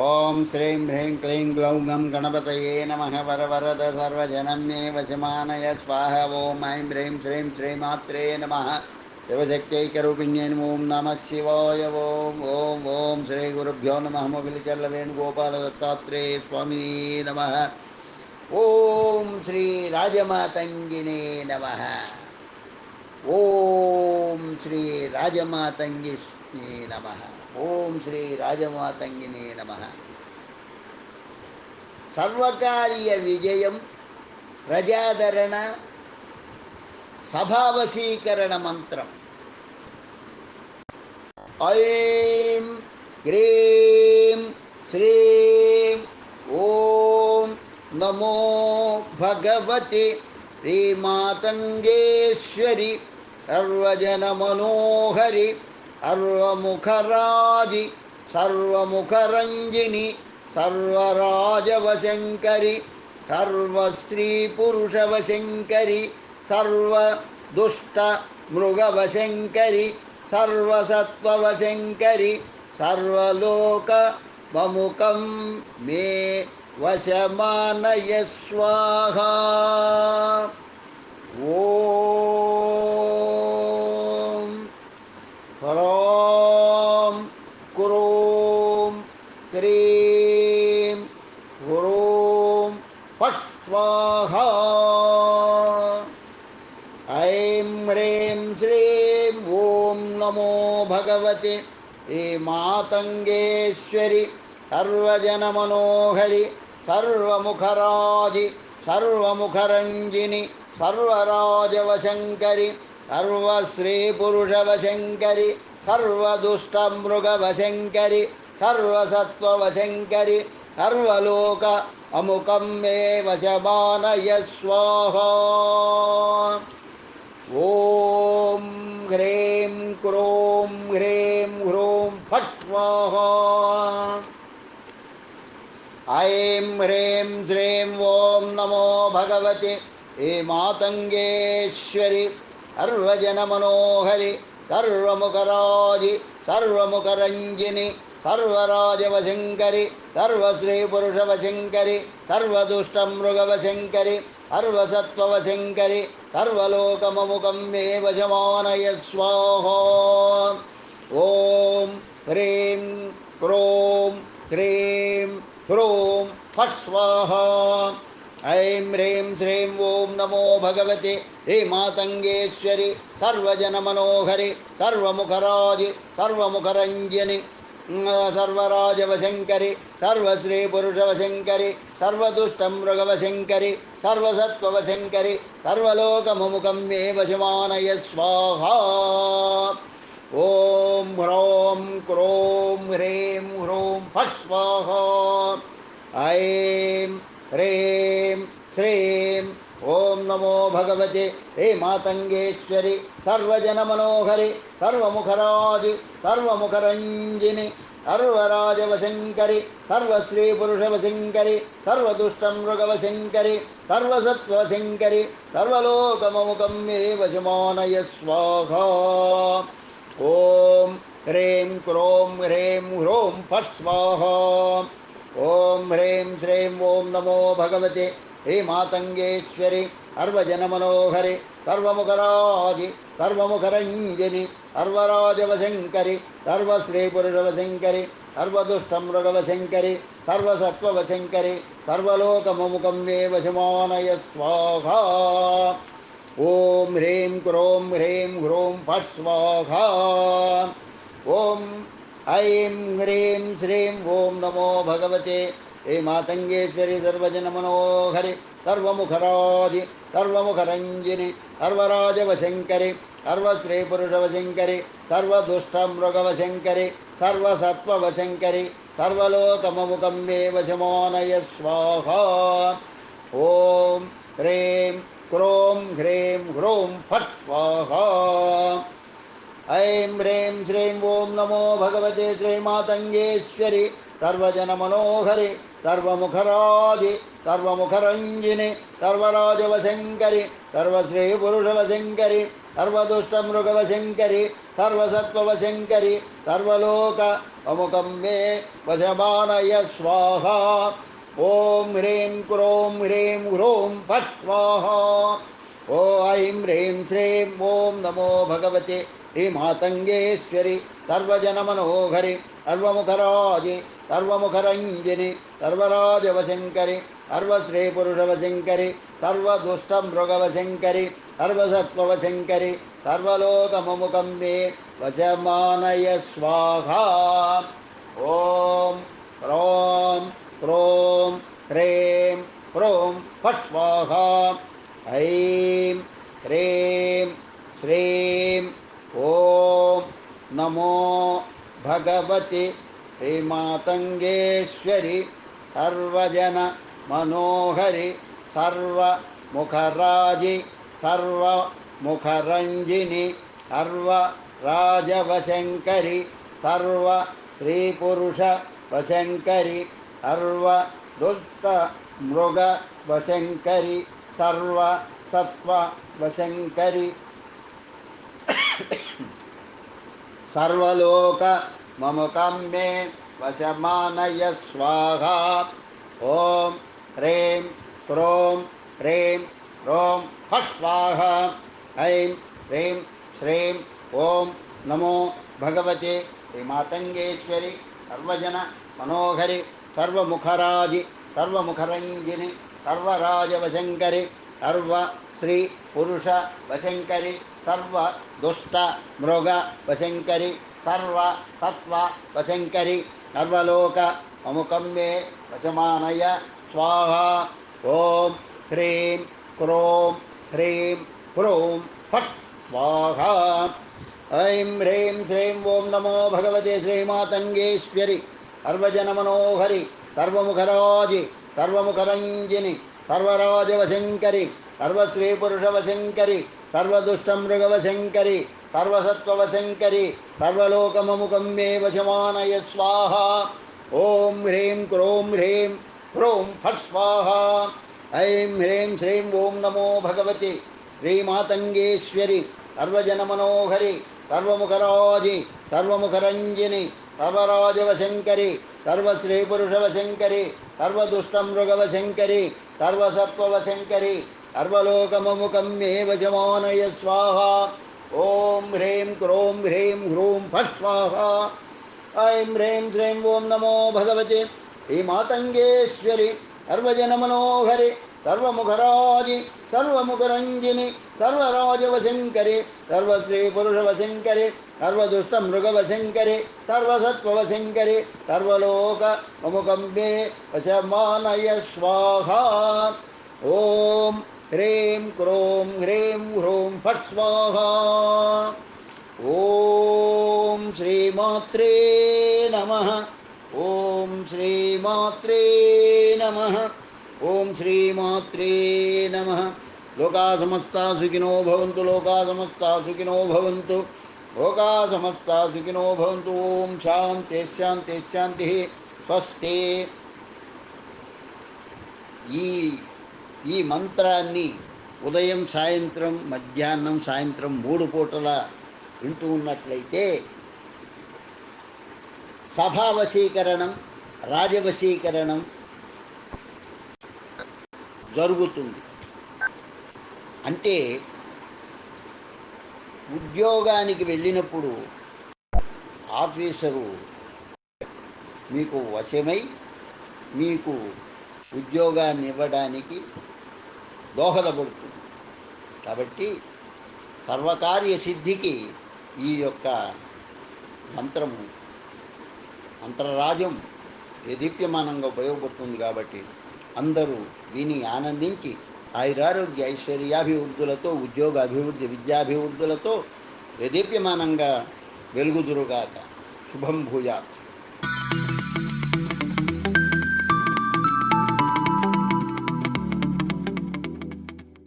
ॐ श्रीं ह्रीं क्लीं ग्लौं गणपत गणपतये नमः वरवरद सर्वजनम्ये वशमानय स्वाहा ॐ ऐं ह्रीं श्रीं श्रीमात्रे नमः शिवशक्त्यैकरूपिण्यै ॐ नमः शिवाय ॐ ॐ ॐ श्रीगुरुभ्यो नमः मुखिलचल्लवेणुगोपालदत्तात्रेय स्वामिने नमः ॐ श्रीराजमातङ्गिने नमः ॐ श्रीराजमातङ्गिष्णे नमः ఓం శ్రీ రాజమాతంగినే నమ సర్వకార్య విజయం ప్రజాదరణ సభావశీకరణ మంత్రం ఐం హ్రీం శ్రీం ఓం నమో భగవతి శ్రీమాతంగేశ్వరి సర్వజనమనోహరి सर्वमुखराजि सर्वमुखरञ्जिनि सर्वराजवशङ्करि सर्वस्त्रीपुरुषवशङ्करि सर्वदुष्टमृगवशङ्करि सर्वसत्त्ववशङ्करि सर्वलोकममुखं मे वशमानय स्वाहा। वो ऐं ह्रीं श्रीं ॐ नमो भगवति श्रीमातङ्गेश्वरि, सर्वजनमनोहरि, सर्वमुखराजि, सर्वमुखरञ्जिनि, सर्वराजवशङ्करि, सर्वश्रीपुरुषवशङ्करि, सर्वदुष्टमृगवशङ्करि, सर्वसत्त्ववशङ्करि, सर्वलोक अमुकं मे वशमानय स्वाहा ॐ ह्रीं क्रों ह्रीं ह्रों फट् स्वाहा ऐं ह्रीं श्रीं ॐ नमो भगवति हे मातङ्गेश्वरि सर्वजनमनोहरि सर्वमुखराजि सर्वमुखरञ्जिनि सर्वराजवशङ्करि, सर्वश्रीपुरुषवशङ्करि, सर्वदुष्टमृगवशङ्करि, सर्वसत्त्ववशङ्करि सर्वलोकममुखं मे वशमानय स्वाहा ॐ ह्रीं क्रों ह्रीं ह्रूं फट् स्वाहा ऐं ह्रीं श्रीं ॐ नमो भगवति श्रीमातङ्गेश्वरि, सर्वजनमनोहरि, सर्वमुखराजि, सर्वमुखरञ्जनि सर्वराजवशङ्करि, सर्वश्रीपुरुषवशङ्करि सर्वदुष्टमृगवशङ्करि सर्वसत्त्ववशङ्करि, सर्वलोकमुमुखं मे वशमानय स्वाहा। ॐ ह्रौं क्रों ह्रीं ह्रूं फट् स्वाहा ऐं ह्रीं श्रीं ஓம் நமோ பகவதி. ஹே மாதங்கேஸ்வரி சர்வஜனமனோகரி சர்வமுகராஜி சர்வமுகரஞ்சினி சர்வராஜவசங்கரி சர்வஸ்ரீபுருஷவசங்கரி சர்வதுஷ்டமృగவசங்கரி சர்வசத்வசங்கரி சர்வலோகமமுகம் மே வசுமானய ஸ்வாகா ஓம் ஹ்ரேம் குரோம் ஹ்ரேம் ஹ்ரோம் பஸ்வாஹா ஓம் ஹ்ரேம் ஸ்ரேம் ஓம் நமோ பகவதி हे मातङ्गेश्वरि अर्वजनमनोहरि, सर्वमुखराजि, सर्वमुखरञ्जिनि सर्वराजवशङ्करि सर्वश्रीपुरुषवशङ्करि सर्वदुष्टमृगवशङ्करि सर्वसत्त्ववशङ्करि सर्वलोकममुखं मे वशमानय स्वाहा ॐ ह्रीं क्रों ह्रीं ह्रों फट् स्वाहा ॐ ऐं ह्रीं श्रीं ॐ नमो भगवते हे सर्वजन सर्वजनमनोहरि सर्वमुखराधि सर्वमुखरञ्जिनि सर्वराजवशङ्करि सर्वस्त्रीपुरुषवशङ्करि सर्वदुष्टमृगवशङ्करि सर्वसत्त्ववशङ्करि सर्वलोकममुकम्बे वशमानय स्वाहा ॐ ह्रीं क्रों ह्रीं ह्रूं फट् स्वाहा ऐं ह्रीं श्रीं ॐ नमो भगवते श्रीमातङ्गेश्वरि, सर्वजनमनोहरि सर्वमुखराजे सर्वमुखरञ्जिनि सर्वराजवशङ्करि सर्वश्रीपुरुषवशङ्करि सर्वदुष्टमृगवशङ्करि सर्वसत्त्ववशङ्करि सर्वलोक वशमानय स्वाहा ॐ ह्रीं क्रों ह्रीं ह्रों फट् स्वाहा ॐ ऐं ह्रीं श्रीं ॐ नमो भगवते श्रीमातङ्गेश्वरि सर्वजनमनोहरी सर्वमुखराजे सर्वमुखरञ्जिनि, सर्वराजवशङ्करि सर्वश्रीपुरुषवशङ्करि सर्वदुष्टमृगवशङ्करि सर्वसत्त्ववशङ्करि सर्वलोकममुखं मे वचमानय स्वाहा। ॐ ह्रौं क्रों ह्रीं ह्रूं फट् स्वाहा ऐं ह्रीं श्रीं नमो भगवति श्रीमातङ्गेश्वरि सर्वजन मनोहरि सर्वमुखराजि सर्वमुखरञ्जिनि सर्वराजवशङ्करि सर्व श्रीपुरुषवशङ्करि सर्वदुष्टमृगवशङ्करि सर्वसत्त्ववशङ्करि। सर्वलोक ममुकं मे वशमानय स्वाहा। ॐ ह्रीं क्रों ह्रीं ह्रों फट् स्वाहा ऐं ह्रीं श्रीं ॐ नमो भगवते श्रीमातङ्गेश्वरि सर्वजन मनोहरि सर्वमुखराजि सर्वमुखरञ्जिनि सर्वराजवशङ्करि सर्व श्री पुरुष वशङ्करि सर्व दुष्ट मृग वशङ्करि सर्व सत्त्व वशङ्करि सर्वलोक अमुकं मे वशमानय। स्वाहा। ॐ ह्रीं क्रों ह्रीं ह्रूं फट्। स्वाहा। ऐं ह्रीं श्रीं ॐ नमो भगवते श्रीमातङ्गेश्वरि। सर्वजनमनोहरि, सर्वमुखराजि, सर्वमुखरञ्जिनि सर्वराजवशङ्करि सर्वश्रीपुरुषवशङ्करि सर्वदुष्टमृगवशङ्करि सर्वसत्त्ववशङ्करि सर्वलोकममुखं वशमानय स्वाहा। ॐ ह्रीं क्रों ह्रीं ह्रूं फट् स्वाहा ऐं ह्रीं श्रीं ॐ नमो भगवते। श्रीमातङ्गेश्वरि, सर्वजनमनोहरि, सर्वमुखराजि, सर्वमुखरञ्जिनि, सर्वराजवशङ्करि सर्वश्रीपुरुषवशङ्करि सर्वदुष्टमृगवशङ्करि, सर्वसत्त्ववशङ्करि सर्वलोकममुखं वजमानय स्वाहा। ॐ ह्रीं क्रों ह्रीं ह्रूं फट् स्वाहा ऐं ह्रीं श्रीं ॐ नमो भगवते। श्रीमातङ्गेश्वरि सर्वजनमनोहरि, सर्वमुखराजि, सर्वमुखरञ्जिनि, सर्वराजवशङ्करि, सर्वश्रीपुरुषवशङ्करि, सर्वदुष्टमृगवशङ्करि, सर्वसत्त्ववशङ्करि सर्वलोक अमुकं वशमानय स्वाहा। ॐ ह्रीं क्रों ह्रीं ह्रूं फट् स्वाहा ॐ श्रीमात्रे नमः। ॐ श्रीमात्रे नमः। ॐ श्रीमात्रे नमः। लोका समस्ता सुखिनो भवन्तु लोका समस्ता सुखिनो भवन्तु। लोका समस्ता सुखिनो भवन्तु। ॐ शान्ति शान्ति, शान्तिः। स्वस्ति। ఈ మంత్రాన్ని ఉదయం సాయంత్రం మధ్యాహ్నం సాయంత్రం మూడు పూటల వింటూ ఉన్నట్లయితే సభావశీకరణం రాజవశీకరణం జరుగుతుంది. అంటే ఉద్యోగానికి వెళ్ళినప్పుడు ఆఫీసరు మీకు వశమై మీకు ఉద్యోగాన్ని ఇవ్వడానికి దోహదపడుతుంది. కాబట్టి సర్వకార్య సిద్ధికి ఈ యొక్క మంత్రము అంతరరాజ్యం దేదీప్యమానంగా ఉపయోగపడుతుంది కాబట్టి అందరూ విని ఆనందించి ఆయురారోగ్య ఐశ్వర్యాభివృద్ధులతో ఉద్యోగ అభివృద్ధి విద్యాభివృద్ధులతో దేదీప్యమానంగా వెలుగుదురుగాక. శుభం భూయాత్.